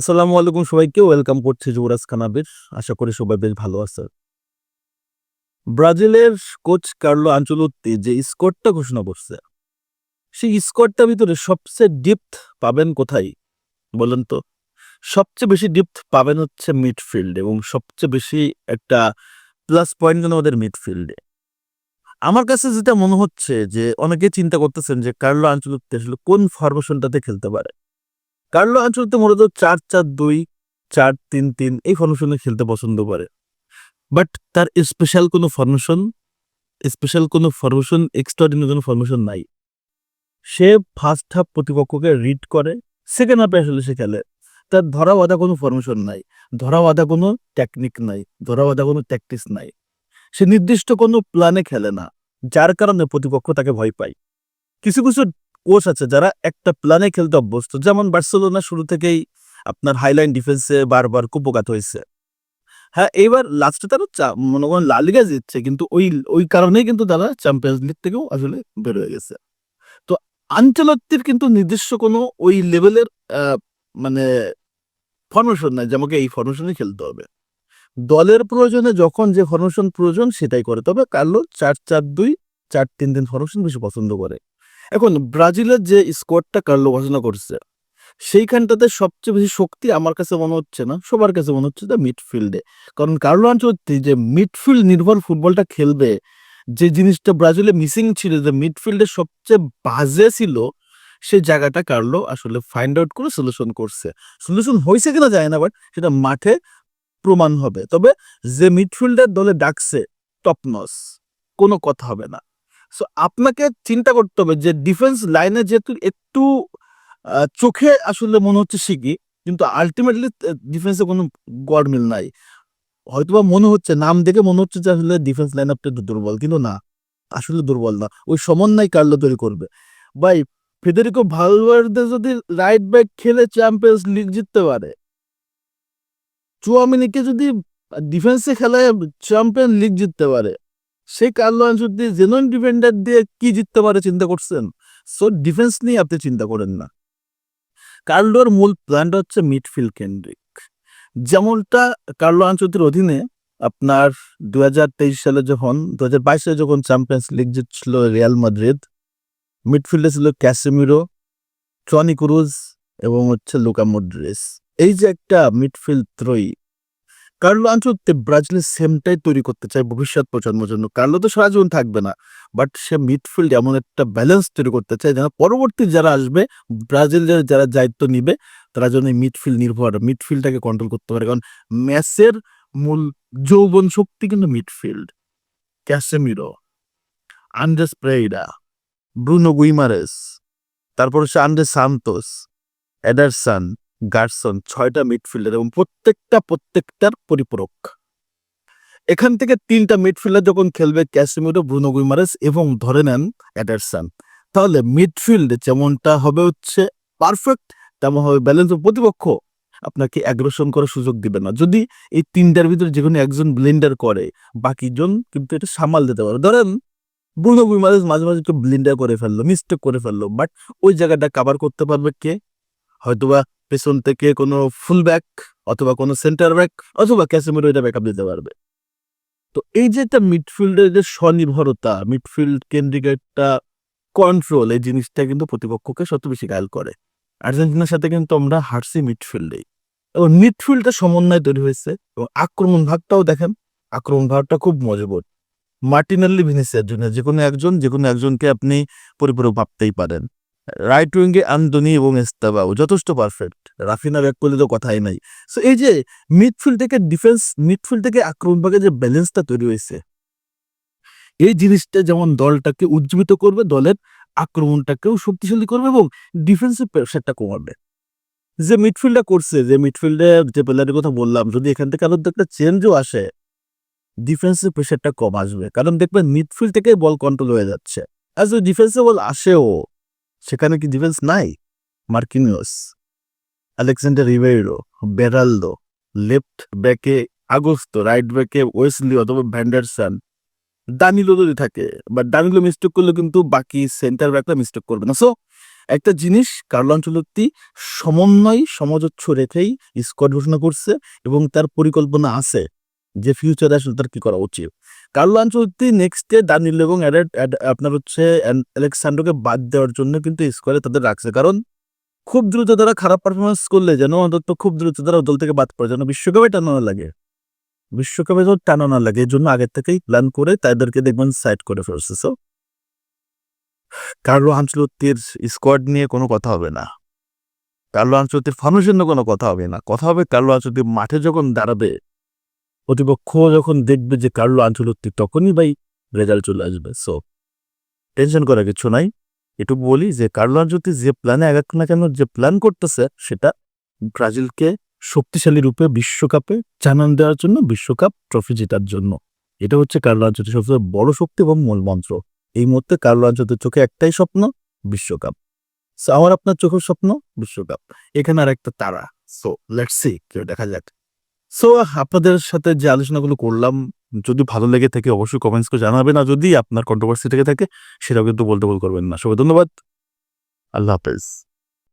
আসসালামু আলাইকুম সবাইকে, ওয়েলকাম করছি যুবরাজ খানাবির আশা করি সবাই বেশ ভালো আছে ব্রাজিলের কোচ কার্লো আঞ্চলত্তি যে স্কোরটা ঘোষণা করছে, সেই স্কোরটার ভিতরে সবচেয়ে ডিপথ পাবেন কোথায় বলেন তো? সবচেয়ে বেশি ডিপথ পাবেন হচ্ছে মিডফিল্ড এবং সবচেয়ে বেশি একটা প্লাস পয়েন্ট যেন ওদের মিডফিল্ডে। আমার কাছে যেটা মনে হচ্ছে যে অনেকে চিন্তা করতেছেন যে কার্লো আঞ্চলত্তি আসলে কোন ফরমেশনটাতে খেলতে পারে। কার্লো আঞ্চলতে মূলত চার চার দুই, চার তিন তিন এই ফরমেশনে খেলতে পছন্দ করে। বাট তার স্পেশাল কোনো ফর্মেশন স্পেশাল কোনো ফরমেশন এক্সট্রাঅর্ডিনারি কোনো ফরমেশন নাই। সে ফার্স্ট হাফ প্রতিপক্ষকে রিড করে সেকেন্ড হাফে আসলে সে খেলে। তার ধরা বাঁধা কোনো ফর্মেশন নাই ধরা বাঁধা কোনো টেকনিক নাই ধরা বাঁধা কোনো ট্যাকটিস নাই। সে নির্দিষ্ট কোনো প্ল্যানে খেলে না, যার কারণে প্রতিপক্ষ তাকে ভয় পায়। কিছু কিছু কোচ আছে যারা একটা প্ল্যানে খেলতে অভ্যস্ত। যেমন বার্সেলোনা শুরু থেকেই আপনার হাইলাইন ডিফেন্সে বারবার কুপকাত হয়েছে। হ্যাঁ এইবার লাস্টে তারা মনে করেন লালিগা জিতছে, কিন্তু ওই ওই কারণেই কিন্তু তারা চ্যাম্পিয়ন্স লিগ থেকেও আসলে বের হয়ে গেছে। তো আঞ্চলত্বের কিন্তু নির্দিষ্ট কোনো ওই লেভেলের মানে ফরমেশন নাই যে আমাকে এই ফরমেশনে খেলতে হবে। দলের প্রয়োজনে যখন যে ফরমেশন প্রয়োজন সেটাই করে, তবে কার্লো চার চার দুই, চার তিন তিন ফরমেশন বেশি পছন্দ করে। এখন ব্রাজিলের যে স্কোয়াডটা কার্লো ঘোষণা করছে, সেইখানটাতে সবচেয়ে বেশি শক্তি আমার কাছে মনে হচ্ছে না, সবার কাছে মনে হচ্ছে যে মিডফিল্ডে। কারণ কার্লো আনচলত্তি যে মিডফিল্ড নির্ভর ফুটবলটা খেলবে, যে জিনিসটা ব্রাজিলে মিসিং ছিল, যে মিডফিল্ডে সবচেয়ে বাজে ছিল, সে জায়গাটা কার্লো আসলে ফাইন্ড আউট করে সলিউশন করছে। সলিউশন হয়েছে কিনা যায় না বাট সেটা মাঠে প্রমাণ হবে। তবে যে মিডফিল্ডার দলে ডাকছে টপনস কোনো কথা হবে না। সো আপনাকে চিন্তা করতে হবে যে ডিফেন্স লাইনে যেহেতু একটু চোখে আসলে মনে হচ্ছে শিখি কিন্তু আলটিমেটলি ডিফেন্সে কোনো গড়মিল নাই। হয়তোবা মনে হচ্ছে, নাম দেখে মনে হচ্ছে যে আসলে ডিফেন্স লাইন আপটা দুর্বল, কিন্তু না, আসলে দুর্বল না। ওই সমন্বয় কার্লো তৈরি করবে। ভাই ফেদেরিকো ভালভার্দে যদি রাইট ব্যাক খেলে চ্যাম্পিয়ন্স লিগ জিততে পারে চুয়ামিনিকে যদি ডিফেন্সে খেলায় চ্যাম্পিয়ন লিগ জিততে পারে সেই কার্লো আনসুদ্দি জেনুইন ডিফেন্ডার দিয়ে কি জিততে পারে চিন্তা করছেন? সো ডিফেন্স নিয়ে আপনি চিন্তা করেন না। কার্লোর মূল প্ল্যানটা হচ্ছে মিডফিল্ড কেন্দ্রিক। যেমনটা কার্লো আঞ্চতির অধীনে আপনার দু হাজার তেইশ সালে যখন দুই হাজার বাইশ সালে যখন চ্যাম্পিয়ন্স লিগ জিতছিল রিয়াল মাদ্রিদ মিডফিল্ডে ছিল ক্যাসেমিরো টনি ক্রুজ এবং হচ্ছে লুকা মড্রিস এই যে একটা মিডফিল্ড ত্রয়ী কার্লো আঞ্চলতে ব্রাজিলের সেমটাই তৈরি করতে চায় ভবিষ্যৎ প্রজন্মের জন্য। কার্লো তো সারা জীবন থাকবে না। বাট সে মিডফিল্ড এমন একটা ব্যালেন্স তৈরি করতে চায় যেন পরবর্তী যারা আসবে ব্রাজিলের যারা দায়িত্ব নিবে, তারা যেন এই মিডফিল্ড নির্ভর মিডফিল্ডটাকে কন্ট্রোল করতে পারে। কারণ ম্যাচের মূল যৌবন শক্তি কিন্তু midfield Casemiro Andreas Pereira Bruno Guimarães, তারপর হচ্ছে আন্ড্রে সান্তোস, এডারসন গার্সন ছয়টা মিডফিল্ডার এবং প্রত্যেকটা, প্রত্যেকটার পরিপূরক। এখান থেকে তিনটা মিডফিল্ডার যখন খেলবে, ক্যাসিমিরো, ব্রুনো গুইমারেস এবং ধরে নেন এডারসন তাহলে মিডফিল্ড যেমনটা হবে হচ্ছে পারফেক্ট, তেমন হবে ব্যালেন্স প্রতিপক্ষ। আপনাকে অ্যাগ্রেশন করার সুযোগ দিবে না। যদি এই তিনটার ভিতরে যে কোনো একজন ব্লেন্ডার করে, বাকিজন কিন্তু এটা সামাল দিতে পারে। ধরেন, ব্রুনো গুইমারেস মাঝে মাঝে একটু ব্লেন্ডার করে ফেলল, মিস্টেক করে ফেলল, বাট ওই জায়গাটা কাভার করতে পারবে কে? হয়তোবা পেছন থেকে কোনো ফুল ব্যাক অথবা কোনো সেন্টার ব্যাক অথবা ক্যাসেমিরো এটা ব্যাকআপ দিতে পারবে। তো এই যে একটা মিডফিল্ডের যে স্বনির্ভরতা মিডফিল্ড কেন্দ্রিক একটা কন্ট্রোল এই জিনিসটা কিন্তু প্রতিপক্ষকে সত বেশি ঘায়ল করে। আর্জেন্টিনার সাথে কিন্তু আমরা হারছি মিডফিল্ডেই এবং মিডফিল্ডটা সমন্বয় তৈরি হয়েছে এবং আক্রমণ ভাগটাও দেখেন, আক্রমণ ভাগটা খুব মজবুত। মার্টিনাল্লি ভিনিসিয়ার জন্য যে কোনো একজন, যে কোনো একজনকে আপনি পরিপূরক ভাবতেই পারেন। রাইট উইঙ্গে আন্দোনি এবং এস্তাবাও যথেষ্ট পারফেক্ট রাফিনা ব্যাক করলে তো কথাই নাই। সো এই যে মিডফিল্ড থেকে ডিফেন্স মিডফিল্ড থেকে আক্রমণ ভাগে যে ব্যালেন্সটা তৈরি হয়েছে, এই জিনিসটা যেমন দলটাকে উজ্জীবিত করবে, দলের আক্রমণটাকেও শক্তিশালী করবে এবং ডিফেন্সের প্রেশারটা কমাবে। যে মিডফিল্ডটা করছে, যে মিডফিল্ডে যে প্লেয়ারের কথা বললাম, যদি এখান থেকে আরও একটা চেঞ্জও আসে ডিফেন্সের প্রেশারটা কম আসবে। কারণ দেখবেন মিডফিল্ড থেকে বল কন্ট্রোল হয়ে যাচ্ছে। আর যদি ডিফেন্সে বল আসেও সেখানে কি ডিফেন্স নাই? মার্কিনিওস আলেকজান্ডার রিভেইরো বেরালদো লেফট ব্যাকে আগস্ত, রাইট ব্যাকে ওয়েসলি অথবা ভ্যান্ডারসন দানিলো যদি থাকে বা দানিলো মিস্টেক করলে কিন্তু বাকি সেন্টার ব্যাকরা মিস্টেক করবে না। সো একটা জিনিস, কার্লো আঞ্চলত্তি সমন্বয় সমজচ্ছ রেখেই স্কোয়াড ঘোষণা করছে এবং তার পরিকল্পনা আছে যে ফিউচারে আসলে তার কি করা উচিত। কার্লো আঞ্চলত্তি নেক্সট দানিল এবং আপনার হচ্ছে আলেক্সান্ড্রোকে বাদ দেওয়ার জন্য কিন্তু স্কোয়াডে তাদের রাখছে। কারণ খুব দ্রুত তারা খারাপ পারফরমেন্স করলে যেন অন্তত খুব দ্রুত তারা দল থেকে বাদ পড়ে, যেন বিশ্বকাপে টানো না লাগে। বিশ্বকাপে যেন টানো না লাগে এই জন্য আগের থেকেই প্ল্যান করে তাদেরকে দেখবেন সাইড করে ফেলছে। সো কার্লো আঞ্চলত্তির স্কোয়াড নিয়ে কোনো কথা হবে না। কার্লো আঞ্চলত্তির ফর্মেশন নিয়ে কোনো কথা হবে না। কথা হবে কার্লো আঞ্চলত্তি মাঠে যখন দাঁড়াবে প্রতিপক্ষ যখন দেখবে যে কার্লো আঞ্চলত্তি তখনই ভাই রেজাল্ট চলে আসবে। সো টেনশন করার কিছু নাই। এটুকু বলি যে কার্লো আঞ্চলত্তি যে প্ল্যানে আগাক না কেন যে প্ল্যান করতেছে, সেটা ব্রাজিলকে শক্তিশালী রূপে বিশ্বকাপে জানান দেওয়ার জন্য, বিশ্বকাপ ট্রফি জেতার জন্য। এটা হচ্ছে কার্লো আঞ্চলত্তির সবচেয়ে বড় শক্তি এবং মূল মন্ত্র। এই মুহূর্তে কার্লো আঞ্চলত্তির চোখে একটাই স্বপ্ন, বিশ্বকাপ। সো আমার আপনার চোখের স্বপ্ন, বিশ্বকাপ। এখানে আর একটা তারা। সো লেটস সি কেউ দেখা যাক। সো আপনাদের সাথে যে আলোচনাগুলো করলাম, যদি ভালো লেগে থাকে অবশ্যই কমেন্টস করে জানাবেন, আর যদি আপনার কন্ট্রোভার্সি থেকে থাকে, সেটাও কিন্তু বলতে ভুল করবেন না। সবাই ধন্যবাদ। আল্লাহ হাফেজ।